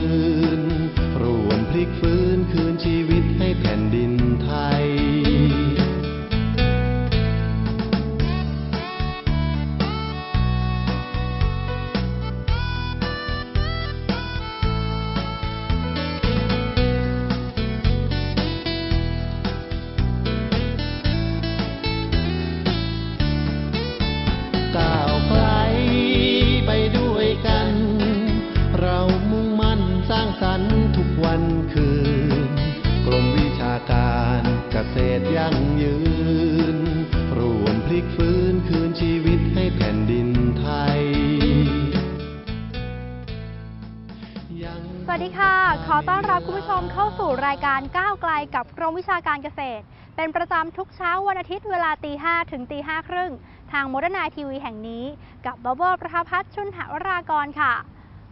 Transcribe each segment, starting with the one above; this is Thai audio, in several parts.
น ดีค่ะ ขอต้อนรับคุณผู้ชมเข้าสู่รายการก้าวไกลกับกรมวิชาการเกษตร เป็นประจำทุกเช้าวันอาทิตย์เวลาตีห้ถึงตีห้าครึ่งทางโมเดิร์นไนทีวีแห่งนี้ กับบับเบิลประภพัฒน์ชุนหวรากรค่ะ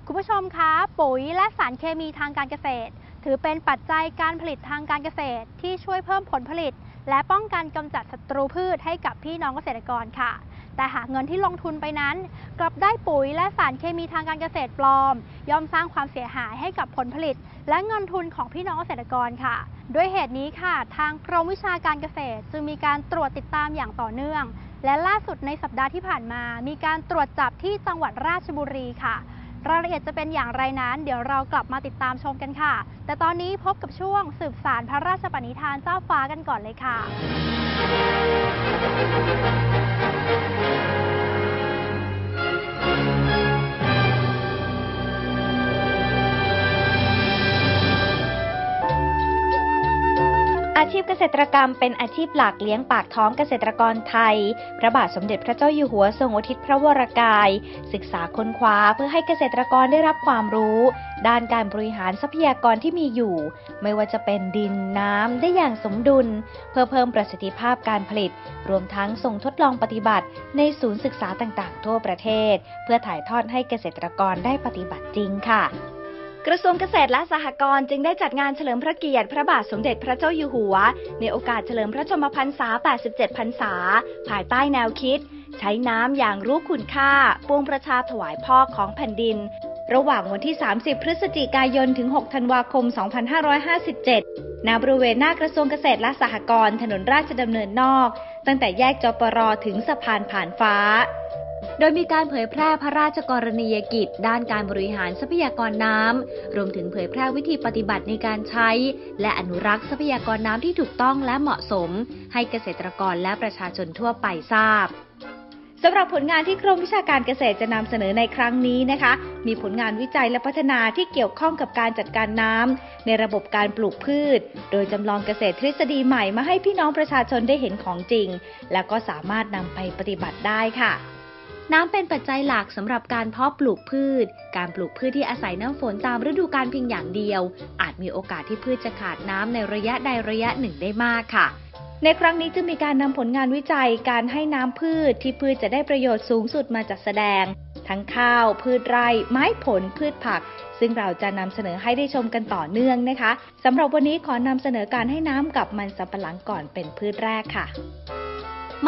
คุณผู้ชมคะ ปุ๋ยและสารเคมีทางการเกษตร ถือเป็นปัจจัยการผลิตทางการเกษตร ที่ช่วยเพิ่มผลผลิต และป้องกันกำจัดศัตรูพืชให้กับพี่น้องเกษตรกรค่ะ แต่หากเงินที่ลงทุนไปนั้น กลับได้ปุ๋ยและสารเคมีทางการเกษตรปลอม ย่อมสร้างความเสียหายให้กับผลผลิต และเงินทุนของพี่น้องเกษตรกรค่ะ ด้วยเหตุนี้ค่ะ ทางกรมวิชาการเกษตร จึงมีการตรวจติดตามอย่างต่อเนื่อง และล่าสุดในสัปดาห์ที่ผ่านมา มีการตรวจจับที่จังหวัดราชบุรีค่ะรายละเอียดจะเป็นอย่างไรนั้น เดี๋ยวเรากลับมาติดตามชมกันค่ะ แต่ตอนนี้พบกับช่วงสืบสารพระราชปณิธานเจ้าฟ้ากันก่อนเลยค่ะ Música อาชีพเกษตรกรรมเป็นอาชีพหลักเลี้ยงปากท้องเกษตรกรไทย พระบาทสมเด็จพระเจ้าอยู่หัวทรงอุทิศพระวรากาย ศึกษาค้นคว้าเพื่อให้เกษตรกรได้รับความรู้ ด้านการบริหารทรัพยากรที่มีอยู่ ไม่ว่าจะเป็นดินน้ำได้อย่างสมดุล เพื่อเพิ่มประสิทธิภาพการผลิต รวมทั้งส่งทดลองปฏิบัติ ในศูนย์ศึกษาต่างๆ ทั่วประเทศ เพื่อถ่ายทอดให้เกษตรกรได้ปฏิบัติจริงค่ะ กระทรวงเกษตรและสหกรณ์จึงได้จัดงานเฉลิมพระเกียรติพระบาทสมเด็จพระเจ้าอยู่หัว ในโอกาสเฉลิมพระชนมพรรษา 87 พรรษา ภายใต้แนวคิด ใช้น้ำอย่างรู้คุณค่าปวงประชาถวายพ่อของแผ่นดิน ระหว่างวันที่ 30 พฤศจิกายน ถึง 6 ธันวาคม 2557 ณ บริเวณหน้ากระทรวงเกษตรและสหกรณ์ถนนราชดำเนินนอก ตั้งแต่แยกจปรถึงสะพานผ่านฟ้า โดยมีการเผยแพร่พระราชกรณียกิจ ด้านการบริหารทรัพยากรน้ำ รวมถึงเผยแพร่วิธีปฏิบัติในการใช้ และอนุรักษ์ทรัพยากรน้ำที่ถูกต้องและเหมาะสม ให้เกษตรกรและประชาชนทั่วไปทราบสำหรับผลงานที่กรมวิชาการเกษตรจะนำเสนอในครั้งนี้นะคะ มีผลงานวิจัยและพัฒนาที่เกี่ยวข้องกับการจัดการน้ำในระบบการปลูกพืช โดยจำลองเกษตรทฤษฎีใหม่มาให้พี่น้องประชาชนได้เห็นของจริง และก็สามารถนำไปปฏิบัติได้ค่ะ น้ำเป็นปัจจัยหลักสำหรับการเพาะปลูกพืช การปลูกพืชที่อาศัยน้ำฝนตามฤดูกาลเพียงอย่างเดียว อาจมีโอกาสที่พืชจะขาดน้ำในระยะใดระยะหนึ่งได้มากค่ะ ในครั้งนี้จึงมีการนำผลงานวิจัยการให้น้ำพืชที่พืชจะได้ประโยชน์สูงสุดมาจัดแสดง ทั้งข้าว พืชไร่ ไม้ผล พืชผัก ซึ่งเราจะนำเสนอให้ได้ชมกันต่อเนื่องนะคะสำหรับวันนี้ขอนำเสนอการให้น้ำกับมันสำปะหลังก่อนเป็นพืชแรกค่ะ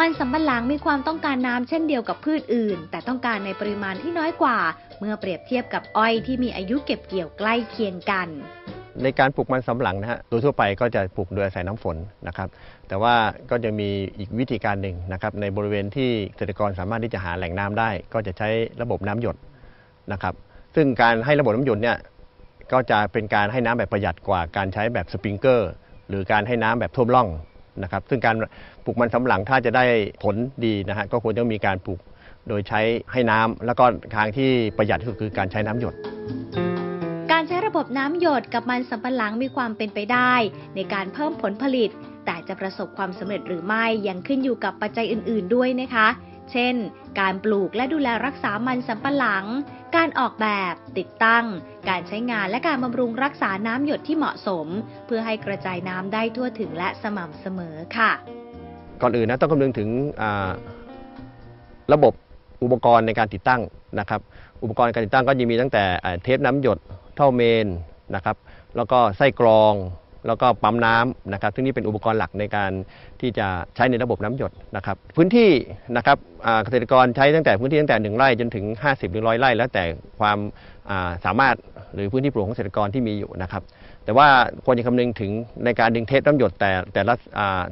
มันสำปะหลังมีความต้องการน้ำเช่นเดียวกับพืชอื่น แต่ต้องการในปริมาณที่น้อยกว่า เมื่อเปรียบเทียบกับอ้อยที่มีอายุเก็บเกี่ยวใกล้เคียงกัน ในการปลูกมันสำปะหลังนะฮะโดยทั่วไปก็จะปลูกโดยอาศัยน้ำฝนนะครับ แต่ว่าก็จะมีอีกวิธีการหนึ่งนะครับในบริเวณที่เกษตรกรสามารถที่จะหาแหล่งน้ำได้ ก็จะใช้ระบบน้ำหยดนะครับซึ่งการให้ระบบน้ำหยดเนี่ยก็จะเป็นการให้น้ำแบบประหยัดกว่าการใช้แบบสปริงเกอร์ หรือการให้น้ำแบบท่วมร่องนะครับ ซึ่งการ ปลูกมันสำปะหลังถ้าจะได้ผลดีนะฮะก็ควรต้องมีการปลูกโดยใช้ให้น้ำแล้วก็ทางที่ประหยัดที่สุดคือการใช้น้ำหยด การใช้ระบบน้ำหยดกับมันสำปะหลังมีความเป็นไปได้ ในการเพิ่มผลผลิต แต่จะประสบความสำเร็จหรือไม่ยังขึ้นอยู่กับปัจจัยอื่น ๆ ด้วยนะคะ เช่น การปลูกและดูแลรักษามันสำปะหลัง การออกแบบ ติดตั้ง การใช้งานและการบำรุงรักษาน้ำหยดที่เหมาะสม เพื่อให้กระจายน้ำได้ทั่วถึงและสม่ำเสมอค่ะ ก่อนอื่นนะต้องคำนึงถึงระบบอุปกรณ์ในการติดตั้งนะครับ อุปกรณ์การติดตั้งก็จะมีตั้งแต่เทปน้ำหยดท่อเมนนะครับ แล้วก็ไส้กรองแล้วก็ปั๊มน้ำนะครับ ซึ่งนี่เป็นอุปกรณ์หลักในการที่จะใช้ในระบบน้ำหยดนะครับ พื้นที่นะครับเกษตรกรใช้ตั้งแต่พื้นที่ตั้งแต่ 1 ไร่จนถึง 50หรือร้อยไร่ แล้วแต่ความ สามารถหรือพื้นที่ปลูกของเกษตรกรที่มีอยู่นะครับ แต่ว่าควรจะคำนึงถึงในการดึงเทปน้ำหยดแต่แต่ละ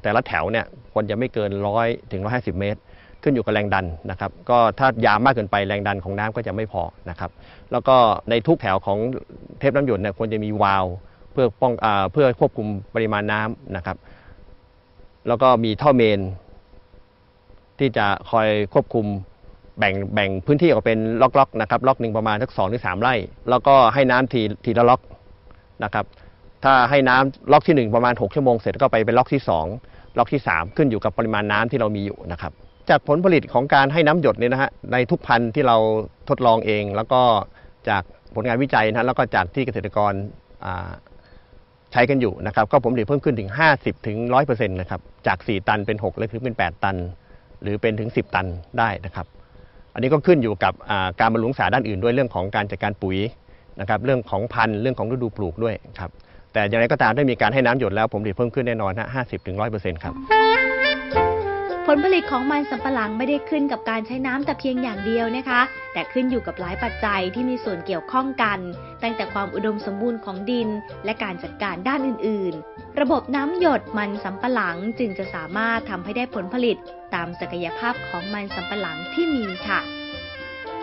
แต่ละแถวเนี่ยควรจะไม่เกินร้อยถึงร้อยห้าสิบเมตร ขึ้นอยู่กับแรงดันนะครับก็ถ้ายาวมากเกินไปแรงดันของน้ำก็จะไม่พอนะครับแล้วก็ในทุกแถวของเทปน้ำหยดเนี่ยควรจะมีวาล์วเพื่อป้องอเพื่อควบคุมปริมาณน้ำนะครับ แล้วก็มีท่อเมน ที่จะคอยควบคุม แบ่งแบ่งพื้นที่ออกเป็นล็อกๆนะครับล็อกหนึ่งประมาณสักสองหรือสามไร่ แล้วก็ให้น้ำทีทีละล็อกนะครับ ถ้าให้น้ำล็อกที่ 1 ประมาณ 6 ชั่วโมงเสร็จก็ไปเป็นล็อกที่ 2 ล็อกที่ 3 ขึ้นอยู่กับปริมาณน้ำที่เรามีอยู่นะครับ จากผลผลิตของการให้น้ำหยดเนี่ยนะฮะในทุกพันธุ์ที่เราทดลองเอง แล้วก็จากผลงานวิจัยนะแล้วก็จากที่เกษตรกรใช้กันอยู่นะครับ ก็ผลผลิตเพิ่มขึ้นถึง 50ถึง100%นะครับจาก 4 ตันเป็น6เลยถึงเป็น 8 ตัน หรือเป็นถึง 10 ตันได้นะครับ อันนี้ก็ขึ้นอยู่กับการบำรุงรักษาด้านอื่นด้วยเรื่องของการจัดการปุ๋ยนะครับเรื่องของพันธุ์เรื่องของฤดูปลูกด้วยครับแต่อย่างไรก็ตามได้มีการให้น้ำหยดแล้วผมผลิตเพิ่มขึ้นแน่นอนฮะ50ถึงร้อยเปอร์เซ็นต์ครับ ลผลิตของมันสำปะหลังไม่ได้ขึ้นกับการใช้น้ำแต่เพียงอย่างเดียวนะคะ แต่ขึ้นอยู่กับหลายปัจจัยที่มีส่วนเกี่ยวข้องกัน ตั้งแต่ความอุดมสมบูรณ์ของดิน และการจัดการด้านอื่น ๆ ระบบน้ำหยดมันสำปะหลังจึงจะสามารถทำให้ได้ผลผลิต ตามศักยภาพของมันสำปะหลังที่มีค่ะ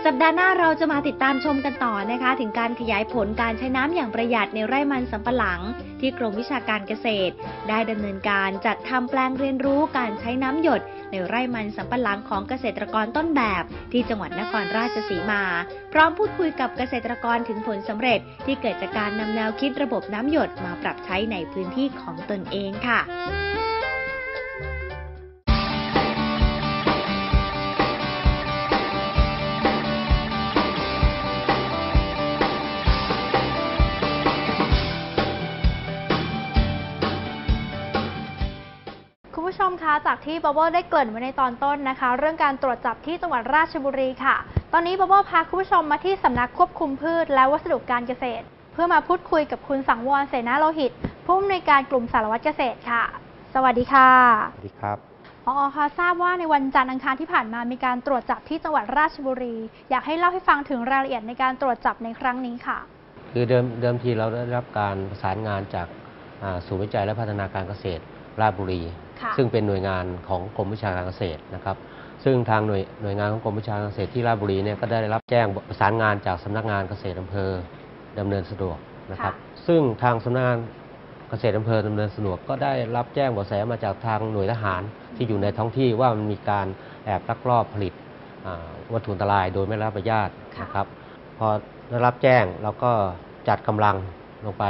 สัปดาห์หน้าเราจะมาติดตามชมกันต่อนะคะ ถึงการขยายผลการใช้น้ำอย่างประหยัดในไร่มันสำปะหลัง ที่กรมวิชาการเกษตร ได้ดำเนินการจัดทำแปลงเรียนรู้การใช้น้ำหยด ในไร่มันสำปะหลังของเกษตรกรต้นแบบ ที่จังหวัดนครราชสีมา พร้อมพูดคุยกับเกษตรกรถึงผลสำเร็จ ที่เกิดจากการนำแนวคิดระบบน้ำหยดมาปรับใช้ในพื้นที่ของตนเองค่ะ จากที่บับเบิลได้เกริ่นไว้ในตอนต้นนะคะ เรื่องการตรวจจับที่จังหวัดราชบุรีค่ะ ตอนนี้บับเบิลพาคุณผู้ชมมาที่สำนักควบคุมพืช และวัสดุการเกษตร เพื่อมาพูดคุยกับคุณสังวรเสนาโลหิต ผู้อำนวยการกลุ่มสารวัตรเกษตรค่ะ สวัสดีค่ะ สวัสดีครับพอคะทราบว่าในวันจันทร์อังคารที่ผ่านมามีการตรวจจับที่จังหวัดราชบุรี อยากให้เล่าให้ฟังถึงรายละเอียดในการตรวจจับในครั้งนี้ค่ะ คือเดิมเดิมทีเราได้รับการประสานงานจากอ่าศูนย์วิจัยและพัฒนาการเกษตรราชบุรี ค่ะ ซึ่งเป็นหน่วยงานของกรมวิชาการเกษตรนะครับ ซึ่งทางหน่วยหน่วยงานของกรมวิชาการเกษตรที่ราชบุรีเนี่ยก็ได้รับแจ้งประสานงานจากสำนักงานเกษตรอำเภอดำเนินสะดวกนะครับ ซึ่งทางสำนักงานเกษตรอำเภอดำเนินสะดวกก็ได้รับแจ้งเบาะแสมาจากทางหน่วยทหารที่อยู่ในท้องที่ว่ามันมีการแอบลักลอบผลิตอ่าวัตถุอันตรายโดยไม่ได้รับอนุญาตค่ะนะครับ พอได้รับแจ้งเราก็จัดกำลังลงไป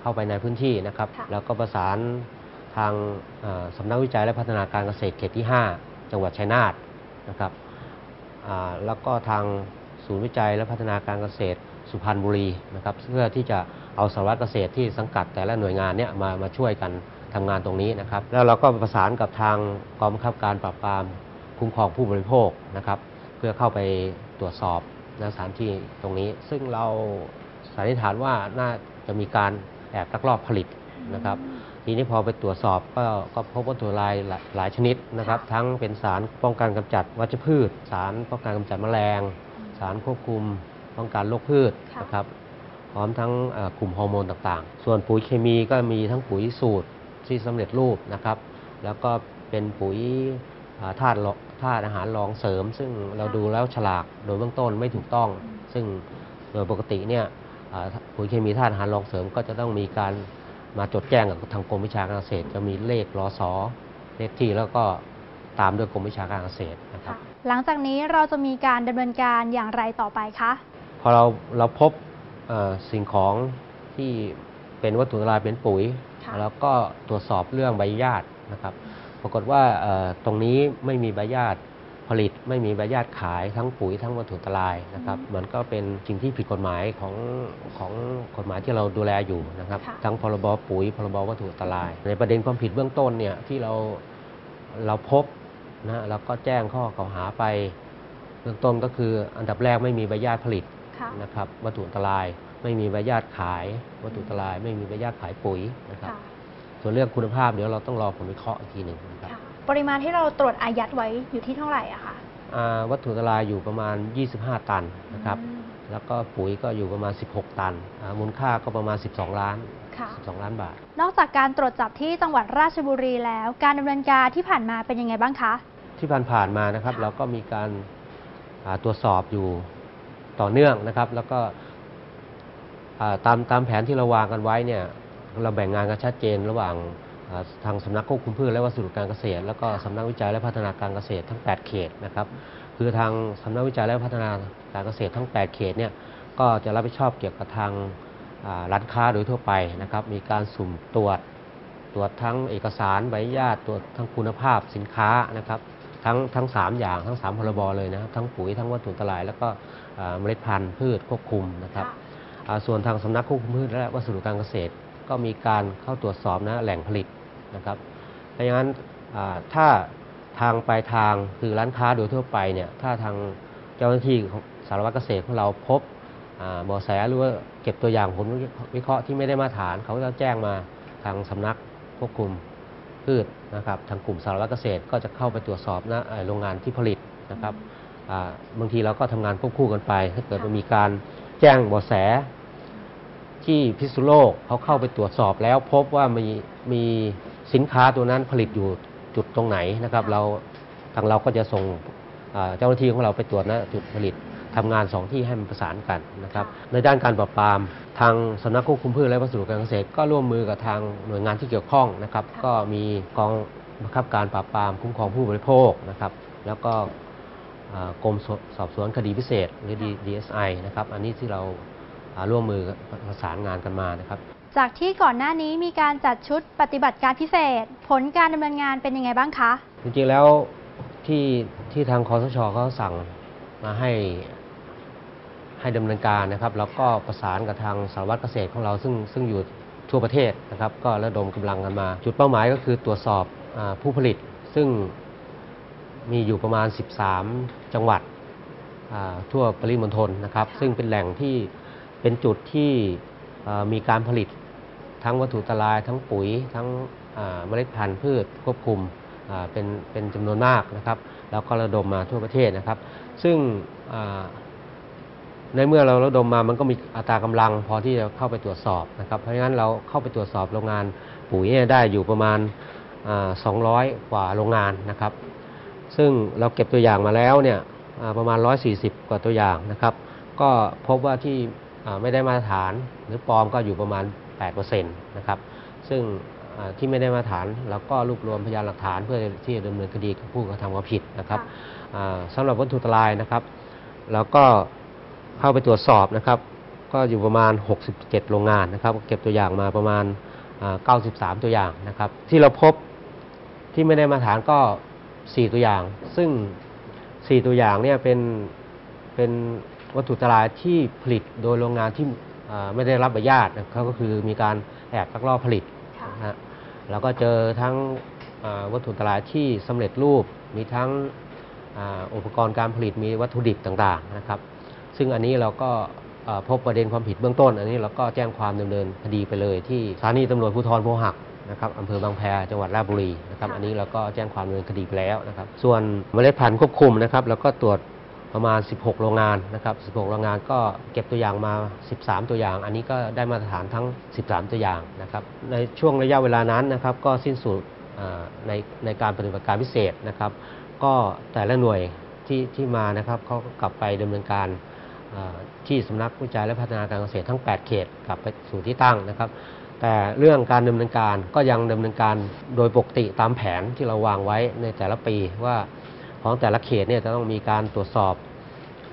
เข้าไปในพื้นที่นะครับค่ะแล้วก็ประสาน ทางสำนักวิจัยและพัฒนาการเกษตรเขตที่ 5 จังหวัดชัยนาทนะครับแล้วก็ทางศูนย์วิจัยและพัฒนาการเกษตรสุพรรณบุรีนะครับเพื่อที่จะเอาสารวัตรเกษตรที่สังกัดแต่ละหน่วยงานเนี่ยมามาช่วยกันทำงานตรงนี้นะครับแล้วเราก็ประสานกับทางกองบังคับการปราบปรามคุ้มครองผู้บริโภคนะครับเพื่อเข้าไปตรวจสอบณสถานที่ตรงนี้ ซึ่งเราสันนิษฐานว่าน่าจะมีการแอบลักลอบผลิตนะครับ ทีนี้พอไปตรวจสอบก็ก็พบวัตถุลายหลายหลายชนิดนะครับ ทั้งเป็นสารป้องกันกำจัดวัชพืช สารป้องกันกำจัดแมลง สารควบคุมป้องกันโรคพืชค่ะ นะครับพร้อมทั้งเอ่อกลุ่มฮอร์โมนต่างๆ ส่วนปุ๋ยเคมีก็มีทั้งปุ๋ยสูตรที่สำเร็จรูปนะครับ แล้วก็เป็นปุ๋ยอ่าธาตุรองธาตุอาหารรองเสริม ซึ่งเราดูแล้วฉลากโดยเบื้องต้นไม่ถูกต้อง ซึ่งโดยปกติเนี่ยอ่าปุ๋ยเคมีธาตุอาหารรองเสริมก็จะต้องมีการ มาจดแจ้งกับทางกรมวิชาการเกษตรจะมีเลขรอสอเลขที่แล้วก็ตามด้วยกรมวิชาการเกษตรนะครับ หลังจากนี้เราจะมีการดำเนินการอย่างไรต่อไปคะพอเราเราพบเอ่อสิ่งของที่เป็นวัตถุอันตรายเป็นปุ๋ยค่ะแล้วก็ตรวจสอบเรื่องใบอนุญาตนะครับ ปรากฏว่าเอ่อตรงนี้ไม่มีใบอนุญาตผ ลิต ไม่มีใบอนุญาตขายทั้งปุ๋ยทั้งวัตถุอันตรายนะครับอืมมันก็เป็นสิ่งที่ผิดกฎหมายของของกฎหมายที่เราดูแลอยู่นะครับ ค่ะ ทั้งพรบปุ๋ยพรบวัตถุอันตราย ในประเด็นความผิดเบื้องต้นเนี่ยที่เราเราพบนะเราก็แจ้งข้อกล่าวหาไปเบื้องต้นก็คืออันดับแรกไม่มีใบอนุญาตผลิต ค่ะ นะครับวัตถุอันตรายไม่มีใบอนุญาตขาย วัตถุอันตราย ไม่มีใบอนุญาตขายปุ๋ยนะครับค่ะ ส่วนเรื่องคุณภาพเดี๋ยวเราต้องรอผลวิเคราะห์อีกทีหนึ่งนะครับ ค่ะ ปริมาณที่เราตรวจอายัดไว้อยู่ที่เท่าไหร่อะคะอ่าวัตถุอันตรายอยู่ประมาณ 25 ตันนะครับ อืม แล้วก็ปุ๋ยก็อยู่ประมาณ 16 ตันอ่ามูลค่าก็ประมาณ 12 ล้าน ค่ะ 12 ล้านบาท นอกจากการตรวจจับที่จังหวัดราชบุรีแล้ว การดำเนินการที่ผ่านมาเป็นยังไงบ้างคะ ที่ผ่านๆมานะครับ ค่ะ เราก็มีการอ่าตรวจสอบอยู่ต่อเนื่องนะครับ แล้วก็อ่าตามตามแผนที่เราวางกันไว้เนี่ย เราแบ่งงานกันชัดเจนระหว่างอ่า ทางสำนักควบคุมพืชและวัสดุการเกษตร แล้วก็สำนักวิจัยและพัฒนาการเกษตรทั้ง 8 เขตนะครับคือทางสำนักวิจัยและพัฒนาการเกษตรทั้ง 8 เขตเนี่ยก็จะรับผิดชอบเกี่ยวกับทางอ่าร้านค้าโดยทั่วไปนะครับมีการสุ่มตรวจตรวจทั้งเอกสารใบอนุญาตตรวจทั้งคุณภาพสินค้านะครับทั้งทั้งสามอย่างทั้งสามพรบเลยนะครับทั้งปุ๋ยทั้งวัตถุอันตราย แล้วก็อ่าเมล็ดพันธุ์พืชควบคุมนะครับอ่าส่วนทางสำนักควบคุมพืชและวัสดุการเกษตร ก็มีการเข้าตรวจสอบนะแหล่งผลิต นะครับเพราะฉะนั้นถ้าทางปลายทางคือร้านค้าโดยทั่วไปเนี่ยถ้าทางเจ้าหน้าที่ของสารวัตรเกษตรของเราพบอ่าเบาะแสหรือว่าเก็บตัวอย่างผลวิเคราะห์ที่ไม่ได้มาตรฐาน เขาจะแจ้งมาทางสำนักควบคุมพืชนะครับทางกลุ่มสารวัตรเกษตรก็จะเข้าไปตรวจสอบณเอ่อโรงงานที่ผลิตนะครับบางทีเราก็ทำงานควบคู่กันไป ถ้าเกิดมันมีการแจ้งเบาะแสที่พิษณุโลกเขาเข้าไปตรวจสอบแล้วพบว่ามีมี สินค้าตัวนั้นผลิตอยู่จุดตรงไหนนะครับ เราทางเราก็จะส่งอ่าเจ้าหน้าที่ของเราไปตรวจณจุดผลิตทำงานสองที่ให้มันประสานกันนะครับ ในด้านการปราบปราม ทางสำนักควบคุมพืชและวัสดุการเกษตร ก็ร่วมมือกับทางหน่วยงานที่เกี่ยวข้องนะครับค่ะก็มีกองบังคับการปราบปรามคุ้มครองผู้บริโภคนะครับ แล้วก็อ่ากรมสสอบสวนคดีพิเศษ หรือ DSI นะครับ อันนี้ที่เราอ่าร่วมมือประสานงานกันมานะครับ จากที่ก่อนหน้านี้มีการจัดชุดปฏิบัติการพิเศษ ผลการดำเนินงานเป็นยังไงบ้างคะ จริงๆแล้วที่ที่ทางคอสชเขาสั่งมาให้ให้ดำเนินการนะครับแล้วก็ประสานกับทางสารวัตรเกษตรของเราซึ่งซึ่งอยู่ทั่วประเทศนะครับ ก็ระดมกำลังกันมา จุดเป้าหมายก็คือตรวจสอบอผู้ผลิต ซึ่งมีอยู่ประมาณ 13 จังหวัดทั่วปริมณฑลนะครับ ซึ่งเป็นแหล่งที่เป็นจุดที่มีการผลิต ทั้งวัตถุตราย ทั้งปุ๋ย ทั้งเมล็ดพันธุ์พืชควบคุมเป็นเป็นจำนวนมากนะครับ แล้วก็ระดมมาทั่วประเทศนะครับ ซึ่งในเมื่อเราระดมมามันก็มีอัตรากำลังพอที่จะเข้าไปตรวจสอบนะครับ เพราะฉะนั้นเราเข้าไปตรวจสอบโรงงานปุ๋ยได้อยู่ประมาณ 200 กว่าโรงงานนะครับ ซึ่งเราเก็บตัวอย่างมาแล้วเนี่ยประมาณ 140 กว่าตัวอย่างนะครับ ก็พบว่าที่ไม่ได้มาตรฐานหรือปลอมก็อยู่ประมาณ 8%นะครับซึ่งอ่าที่ไม่ได้มาตรฐานเราก็รวบรวมพยานหลักฐานเพื่อที่จะดำเนินคดีกับผู้กระทำความผิดนะครับอ่าสำหรับวัตถุอันตรายนะครับแล้วก็เข้าไปตรวจสอบนะครับ ก็อยู่ประมาณ 67 โรงงานนะครับเก็บตัวอย่างมาประมาณอ่า93 ตัวอย่างนะครับ ที่เราพบที่ไม่ได้มาตรฐานก็ 4 ตัวอย่าง ซึ่ง 4 ตัวอย่างเนี่ยเป็นเป็นวัตถุอันตรายที่ผลิตโดยโรงงานที่อ่า ไม่ได้รับอนุญาตนะครับก็คือมีการแอบลักลอบผลิตค่ะนะฮะแล้วก็เจอทั้งอ่าวัตถุอันตรายที่สำเร็จรูปมีทั้งอ่าอุปกรณ์การผลิตมีวัตถุดิบต่างๆนะครับ ซึ่งอันนี้เราก็เอ่อพบประเด็นความผิดเบื้องต้น อันนี้เราก็แจ้งความดำเนินคดีไปเลย ที่สถานีตำรวจภูธรโพหักนะครับอำเภอบางแพจังหวัดราชบุรีนะครับค่ะอันนี้เราก็แจ้งความดำเนินคดีไปแล้วนะครับ ส่วนเมล็ดพันธุ์ควบคุมนะครับเราก็ตรวจ ประมาณ 16 โรงงานนะครับ 16 โรงงานก็เก็บตัวอย่างมา 13 ตัวอย่าง อันนี้ก็ได้มาตรฐานทั้ง 13 ตัวอย่างนะครับ ในช่วงระยะเวลานั้นนะครับ ก็สิ้นสุดในในการปฏิบัติการพิเศษนะครับ ก็แต่ละหน่วยที่ที่มานะครับเขากลับไปดำเนินการที่สำนักวิจัยและพัฒนาการเกษตรทั้ง 8 เขตกลับไปสู่ที่ตั้งนะครับ แต่เรื่องการดำเนินการก็ยังดำเนินการโดยปกติตามแผนที่เราวางไว้ในแต่ละปีว่า ของแต่ละเขตเนี่ยจะต้องมีการตรวจสอบ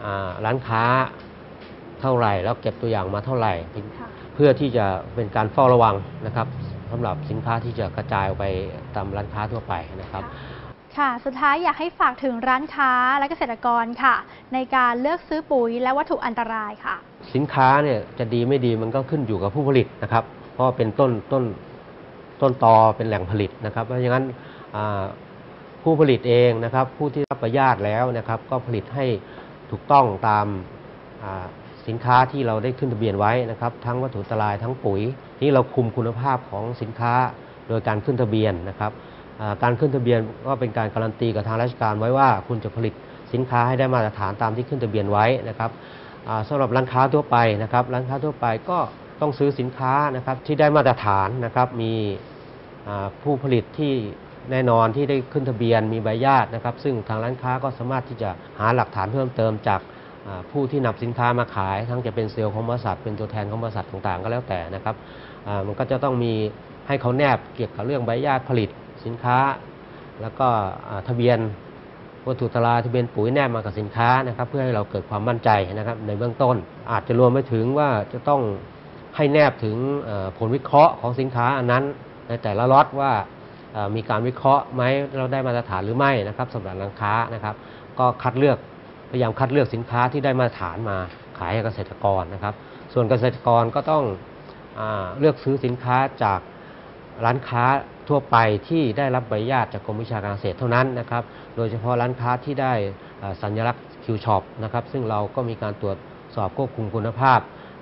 อาร้านค้าเท่าไหร่ แล้วเก็บตัวอย่างมาเท่าไหร่ถึงค่ะเพื่อที่จะเป็นการเฝ้าระวังนะครับสำหรับสินค้าที่จะกระจายออกไปตามร้านค้าทั่วไปนะครับค่ะสุดท้ายอยากให้ฝากถึงร้านค้าและเกษตรกรค่ะ ในการเลือกซื้อปุ๋ยและวัตถุอันตรายค่ะ สินค้าเนี่ยจะดีไม่ดีมันก็ขึ้นอยู่กับผู้ผลิตนะครับ เพราะว่าเป็นต้นต้นต้นตอเป็นแหล่งผลิตนะครับ เพราะฉะนั้นอ่า ผู้ผลิตเองนะครับ ผู้ที่รับประญาตแล้วนะครับ ก็ผลิตให้ถูกต้องตามสินค้าที่เราได้ขึ้นทะเบียนไว้นะครับ ทั้งวัตถุอันตรายทั้งปุ๋ยที่เราคุมคุณภาพของสินค้าโดยการขึ้นทะเบียนนะครับการขึ้นทะเบียนก็เป็นการการันตีกับทางราชการไว้ว่า คุณจะผลิตสินค้าให้ได้มาตรฐานตามที่ขึ้นทะเบียนไว้นะครับอ่าสำหรับร้านค้าทั่วไปนะครับ ร้านค้าทั่วไปก็ต้องซื้อสินค้านะครับที่ได้มาตรฐานนะครับมีผู้ผลิตที่ แน่นอนที่ได้ขึ้นทะเบียนมีใบญาตนะครับ ซึ่งทางร้านค้าก็สามารถที่จะหาหลักฐานเพิ่มเติมจากผู้ที่นำสินค้ามาขาย ทั้งจะเป็นเซลล์ของบริษัทเป็นตัวแทนของบริษัทต่างๆ ก็แล้วแต่นะครับมันก็จะต้องมีให้เขาแนบเกี่ยวกับเรื่องใบญาตผลิตสินค้า แล้วก็ทะเบียนวัตถุตราทะเบียนปุ๋ยแนบมากับสินค้านะครับ เพื่อให้เราเกิดความมั่นใจนะครับ ในเบื้องต้น อาจจะรวมไปถึงว่าจะต้องให้แนบถึงผลวิเคราะห์ของสินค้าอันนั้น ในแต่ละล็อตว่า มีการวิเคราะห์ไหมเราได้มาตรฐานหรือไม่นะครับสำหรับร้านค้านะครับ ก็คัดเลือกพยายามคัดเลือกสินค้าที่ได้มาตรฐานมาขายให้เกษตรกรนะครับ ส่วนเกษตรกรก็ต้องอเลือกซื้อสินค้าจากร้านค้าทั่วไปที่ได้รับใบอนุญาตจากกรมวิชาการเกษตรเท่านั้นนะครับ โดยเฉพาะร้านค้าที่ได้สัญลักษณ์คิวช็อปนะครับ ซึ่งเราก็มีการตรวจสอบควบคุมคุณภาพ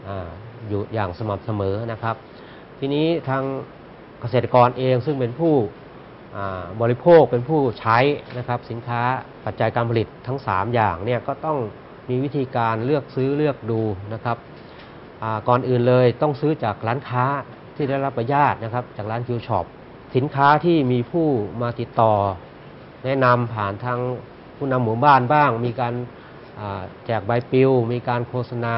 อาอยู่อย่างสม่ำเสมอนะครับ ทีนี้ทาง เกษตรกรเองซึ่งเป็นผู้บริโภคเป็นผู้ใช้นะครับสินค้าปัจจัยการผลิตทั้ง 3 อย่างเนี่ยก็ต้องมีวิธีการเลือกซื้อเลือกดูนะครับก่อนอื่นเลยต้องซื้อจากร้านค้าที่ได้รับอนุญาตนะครับจากร้านคิวช็อปสินค้าที่มีผู้มาติดต่อ แนะนำผ่านทางผู้นำหมู่บ้านบ้าง มีการแจกใบปลิว มีการโฆษณา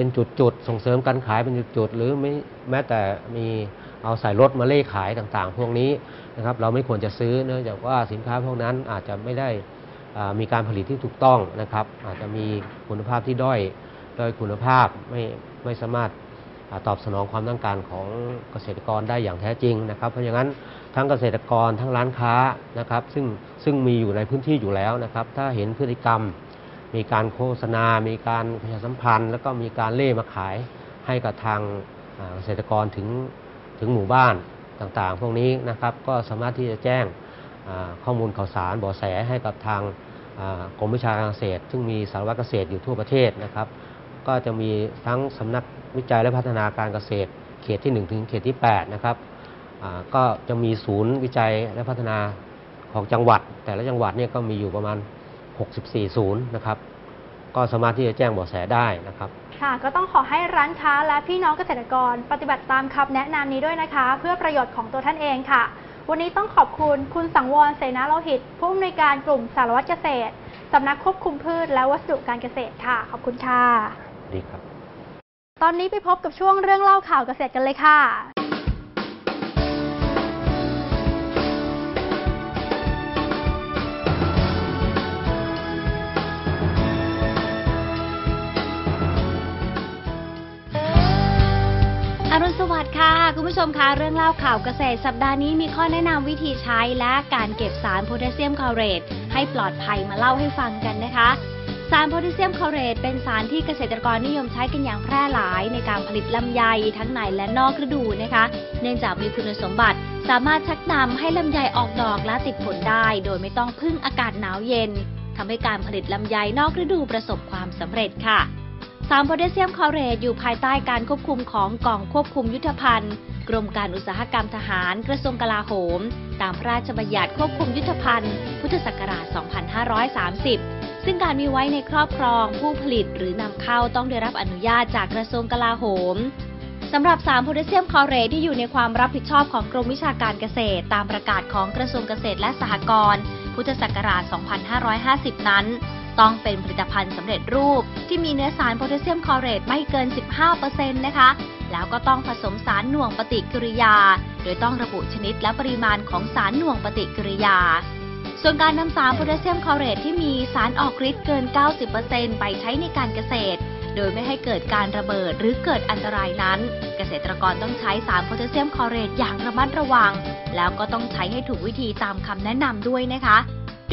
เป็นจุดๆ ส่งเสริมการขายเป็นจุดๆ หรือไม่แม้แต่มีเอาใส่รถมาเล่ขายต่างๆ พวกนี้นะครับเราไม่ควรจะซื้อเนื่องจากว่าสินค้าพวกนั้นอาจจะไม่ได้มีการผลิตที่ถูกต้องนะครับ อาจจะมีคุณภาพที่ด้อยด้อยคุณภาพไม่ไม่สามารถอตอบสนองความต้องการของเกษตรกรได้อย่างแท้จริงนะครับ เพราะฉะนั้นทั้งเกษตรกรทั้งร้านค้านะครับ ซึ่งซึ่งมีอยู่ในพื้นที่อยู่แล้วนะครับ ถ้าเห็นพฤติกรรม มีการโฆษณา มีการประชาสัมพันธ์ แล้วก็มีการเล่มาขายให้กับทางเกษตรกรถึงถึงหมู่บ้านต่างๆ พวกนี้นะครับก็สามารถที่จะแจ้งข้อมูลข่าวสารเบาะแสให้กับทางกรมวิชาการเกษตร ซึ่งมีสารวัตรเกษตรอยู่ทั่วประเทศนะครับ ก็จะมีทั้งสำนักวิจัยและพัฒนาการเกษตร เขตที่ 1 ถึงเขตที่ 8 นะครับก็จะมีศูนย์วิจัยและพัฒนาของจังหวัด แต่ละจังหวัดเนี่ยก็มีอยู่ประมาณ 64ศูนย์นะครับ ก็สามารถที่จะแจ้งเบาะแสได้นะครับ ค่ะ ก็ต้องขอให้ร้านค้าและพี่น้องเกษตรกร ปฏิบัติตามคำแนะนำนี้ด้วยนะคะ เพื่อประโยชน์ของตัวท่านเองค่ะ วันนี้ต้องขอบคุณคุณสังวรเสนาโลหิต ผู้อำนวยการกลุ่มสารวัตรเกษตรสำนักควบคุมพืชและวัสดุการเกษตรค่ะ ขอบคุณค่ะ ดีครับ ตอนนี้ไปพบกับช่วงเรื่องเล่าข่าวเกษตรกันเลยค่ะ ผู้ชมคะเรื่องเล่าข่าวเกษตรสัปดาห์นี้มีข้อแนะนำวิธีใช้และการเก็บสารโพแทสเซียมคลอเรตให้ปลอดภัยมาเล่าให้ฟังกันนะคะ สารโพแทสเซียมคลอเรตเป็นสารที่เกษตรกรนิยมใช้กันอย่างแพร่หลายในการผลิตลำไยทั้งในและนอกฤดูนะคะ เนื่องจากมีคุณสมบัติสามารถชักนำให้ลำไยออกดอกและติดผลได้ โดยไม่ต้องพึ่งอากาศหนาวเย็นทำให้การผลิตลำไยนอกฤดูประสบความสำเร็จค่ะ สารโพแทสเซียมคลอเรตอยู่ภายใต้การควบคุมของกองควบคุมยุทธภัณฑ์ กรมการอุตสาหกรรมทหาร กระทรวงกลาโหม ตามพระราชบัญญัติควบคุมยุทธภัณฑ์ พุทธศักราช 2530 ซึ่งการมีไว้ในครอบครองผู้ผลิตหรือนำเข้าต้องได้รับอนุญาตจากกระทรวงกลาโหมสำหรับสารโพแทสเซียมคลอเรตที่อยู่ในความรับผิดชอบของกรมวิชาการเกษตร ตามประกาศของกระทรวงเกษตรและสหกรณ์ พุทธศักราช 2550 นั้น ต้องเป็นผลิตภัณฑ์สำเร็จรูป ที่มีเนื้อสารโพแทสเซียมคลอเรตไม่เกิน 15%นะคะ แล้วก็ต้องผสมสารหน่วงปฏิกิริยา โดยต้องระบุชนิดและปริมาณของสารหน่วงปฏิกิริยา ส่วนการนำสารโพแทสเซียมคลอเรตที่มีสารออกฤทธิ์เกิน 90%ไปใช้ในการเกษตรโดยไม่ให้เกิดการระเบิดหรือเกิดอันตรายนั้น เกษตรกรต้องใช้สารโพแทสเซียมคลอเรตอย่างระมัดระวัง แล้วก็ต้องใช้ให้ถูกวิธีตามคำแนะนำด้วยนะคะ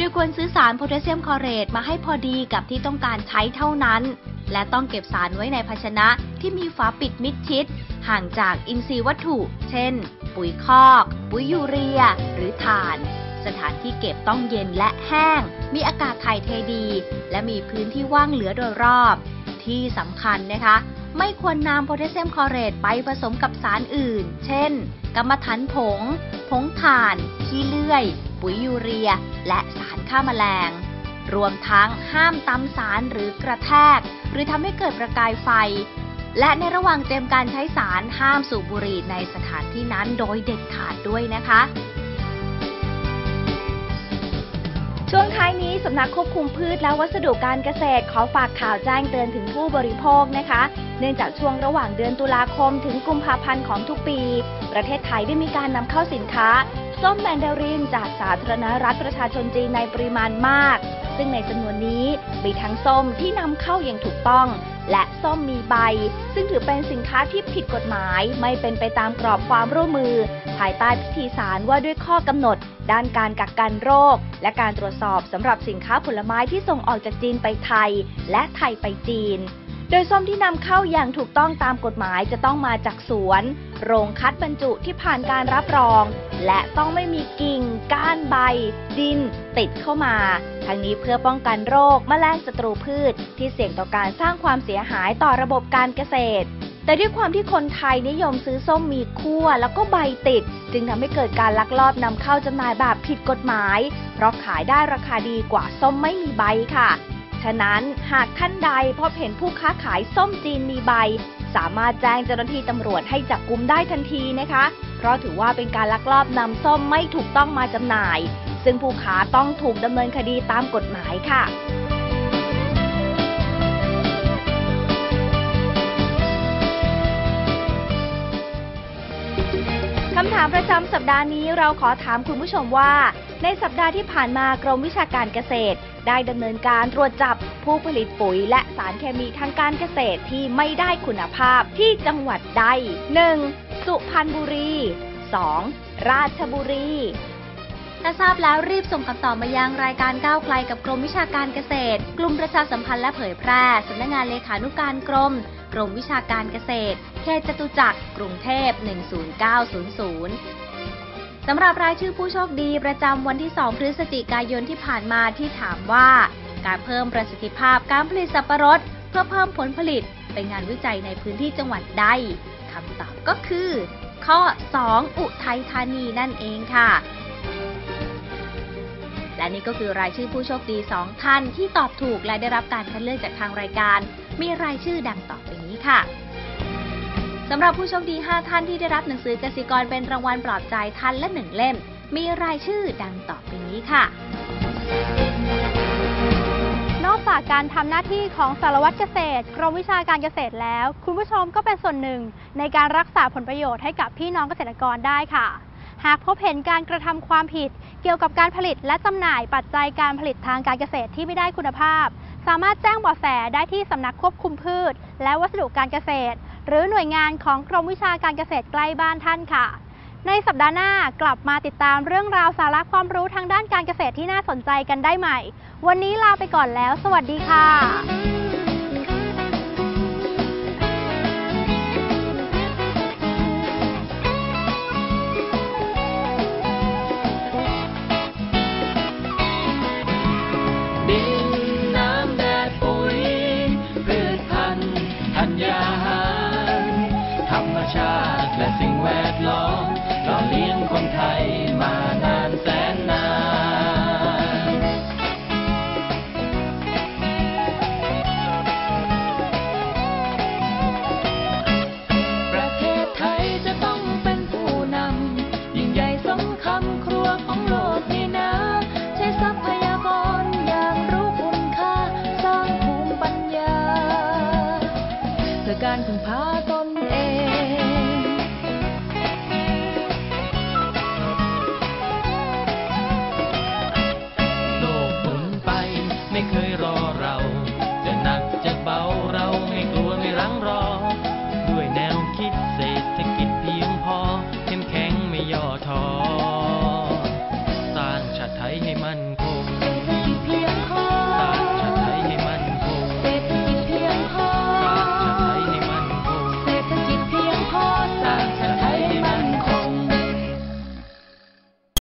โดยควรซื้อสารโพแทสเซียมคลอเรตมาให้พอดีกับที่ต้องการใช้เท่านั้น และต้องเก็บสารไว้ในภาชนะที่มีฝาปิดมิดชิด ห่างจากอินทรีย์วัตถุ เช่น ปุ๋ยคอก ปุ๋ยยูเรีย หรือถ่าน สถานที่เก็บต้องเย็นและแห้ง มีอากาศถ่ายเทดี และมีพื้นที่ว่างเหลือโดยรอบ ที่สำคัญนะคะไม่ควรนำโพแทสเซียมคลอเรตไปผสมกับสารอื่น เช่น กรรมฐานผง ผงถ่าน ขี้เลื่อย ปุ๋ยยูเรีย และสารฆ่าแมลง รวมทั้งห้ามตำสารหรือกระแทก หรือทำให้เกิดประกายไฟ และในระหว่างเตรียมการใช้สารห้ามสูบบุหรี่ในสถานที่นั้นโดยเด็ดขาดด้วยนะคะ ช่วงท้ายนี้สำนักควบคุมพืชและวัสดุการเกษตรขอฝากข่าวแจ้งเตือนถึงผู้บริโภคนะคะเนื่องจากช่วงระหว่างเดือนตุลาคมถึงกุมภาพันธ์ของทุกปี ประเทศไทยได้มีการนำเข้าสินค้า ส้มแมนดารินจากสาธารณรัฐประชาชนจีนในปริมาณมาก ซึ่งในจำนวนนี้มีทั้งส้มที่นำเข้าอย่างถูกต้อง และส้มมีใบ ซึ่งถือเป็นสินค้าที่ผิดกฎหมายไม่เป็นไปตามกรอบความร่วมมือ ภายใต้พิธีสารว่าด้วยข้อกำหนด ด้านการกักกันโรค และการตรวจสอบสำหรับสินค้าผลไม้ที่ส่งออกจากจีนไปไทย และไทยไปจีน โดยส้มที่นำเข้าอย่างถูกต้องตามกฎหมายจะต้องมาจากสวน โรงคัดบรรจุที่ผ่านการรับรอง และต้องไม่มีกิ่ง ก้านใบ ดิน ติดเข้ามา ทั้งนี้เพื่อป้องกันโรคแมลงศัตรูพืช ที่เสี่ยงต่อการสร้างความเสียหายต่อระบบการเกษตร แต่ด้วยความที่คนไทยนิยมซื้อส้มมีคั่วแล้วก็ใบติด จึงทำให้เกิดการลักลอบนำเข้าจำหน่ายแบบผิดกฎหมาย เพราะขายได้ราคาดีกว่าส้มไม่มีใบค่ะ ฉะนั้นหากท่านใดพบเห็นผู้ค้าขายส้มจีนมีใบ สามารถแจ้งเจ้าหน้าที่ตำรวจให้จับกุมได้ทันทีนะคะ เพราะถือว่าเป็นการลักลอบนำส้มไม่ถูกต้องมาจำหน่าย ซึ่งผู้ค้าต้องถูกดำเนินคดีตามกฎหมายค่ะคำถามประจำสัปดาห์นี้เราขอถามคุณผู้ชมว่า ในสัปดาห์ที่ผ่านมากรมวิชาการเกษตร ได้ดำเนินการตรวจจับผู้ผลิตปุ๋ยและสารเคมีทางการเกษตรที่ไม่ได้คุณภาพที่จังหวัดใด 1. สุพรรณบุรี 2. ราชบุรีถ้าทราบแล้วรีบส่งคำตอบมายังรายการก้าวไกลกับกรมวิชาการเกษตร กลุ่มประชาสัมพันธ์และเผยแพร่สำนักงานเลขานุการกรม กรมวิชาการเกษตร เขตจตุจักร กรุงเทพ 10900 สำหรับรายชื่อผู้โชคดีประจำวันที่ 2 พฤศจิกายนที่ผ่านมาที่ถามว่า การเพิ่มประสิทธิภาพการผลิตสับปะรด เพื่อเพิ่มผลผลิตเป็นงานวิจัยในพื้นที่จังหวัดใดคำตอบก็คือ ข้อ 2 อุทัยธานีนั่นเองค่ะ และนี่ก็คือรายชื่อผู้โชคดี 2 ท่านที่ตอบถูกและได้รับการคัดเลือกจากทางรายการ มีรายชื่อดังต่อไปนี้ค่ะ สำหรับผู้โชคดี 5 ท่านที่ได้รับหนังสือกสิกรเป็นรางวัลปลอบใจท่านละ1เล่ม มีรายชื่อดังต่อไปนี้ค่ะ นอกจากการทำหน้าที่ของสารวัตรเกษตร กรมวิชาการเกษตรแล้ว คุณผู้ชมก็เป็นส่วนหนึ่ง ในการรักษาผลประโยชน์ให้กับพี่น้องเกษตรกรได้ค่ะ หากพบเห็นการกระทำความผิด เกี่ยวกับการผลิตและจำหน่ายปัจจัยการผลิตทางการเกษตรที่ไม่ได้คุณภาพ สามารถแจ้งเบาะแสได้ที่สำนักควบคุมพืช และวัสดุการเกษตร หรือหน่วยงานของกรมวิชาการเกษตรใกล้บ้านท่านค่ะ ในสัปดาห์หน้ากลับมาติดตามเรื่องราวสาระความรู้ทางด้านการเกษตรที่น่าสนใจกันได้ใหม่ วันนี้ลาไปก่อนแล้ว สวัสดีค่ะ Empire.